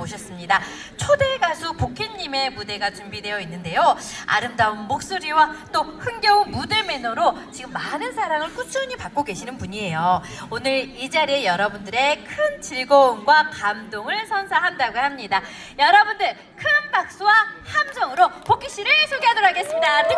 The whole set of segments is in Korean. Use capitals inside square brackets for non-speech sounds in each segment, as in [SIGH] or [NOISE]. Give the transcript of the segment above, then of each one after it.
모셨습니다. 초대 가수 복희님의 무대가 준비되어 있는데요. 아름다운 목소리와 또 흥겨운 무대 매너로 지금 많은 사랑을 꾸준히 받고 계시는 분이에요. 오늘 이 자리에 여러분들의 큰 즐거움과 감동을 선사한다고 합니다. 여러분들 큰 박수와 함성으로 복희 씨를 소개하도록 하겠습니다.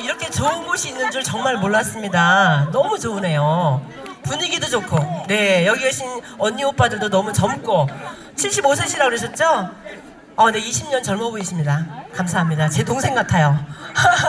이렇게 좋은 곳이 있는 줄 정말 몰랐습니다. 너무 좋으네요. 분위기도 좋고. 네 여기 계신 언니 오빠들도 너무 젊고. 75세시라고 그러셨죠? 어, 네 20년 젊어 보이십니다. 감사합니다. 제 동생 같아요 [LAUGHS]